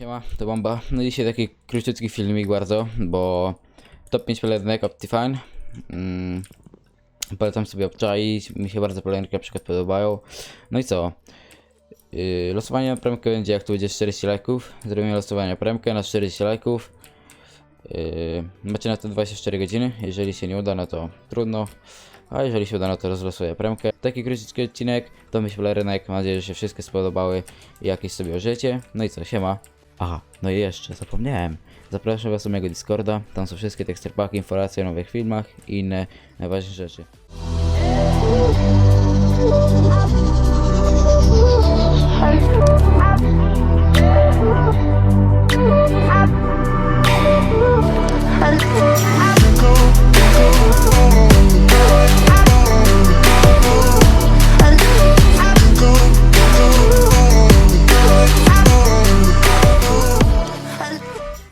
Siema, to bomba. No dzisiaj taki króciutki filmik bardzo, bo top 5 pelerynek Optifine. Mm, polecam sobie obczaić, mi się bardzo pelerynki na przykład podobają. No i co? Yy, losowanie na premkę będzie jak tu będzie 40 lajków. Zrobimy losowanie na premkę na 40 lajków. Yy, macie na to 24 godziny. Jeżeli się nie uda, no to trudno. A jeżeli się uda, no to rozlosuję premkę. Taki króciutki odcinek, to myśl pelerynek. Mam nadzieję, że się wszystkie spodobały i jakieś sobie użyjecie. No i co, siema. Aha, no i jeszcze, zapomniałem. Zapraszam Was do mojego Discorda, tam są wszystkie teksty paki, informacje o nowych filmach i inne najważniejsze rzeczy.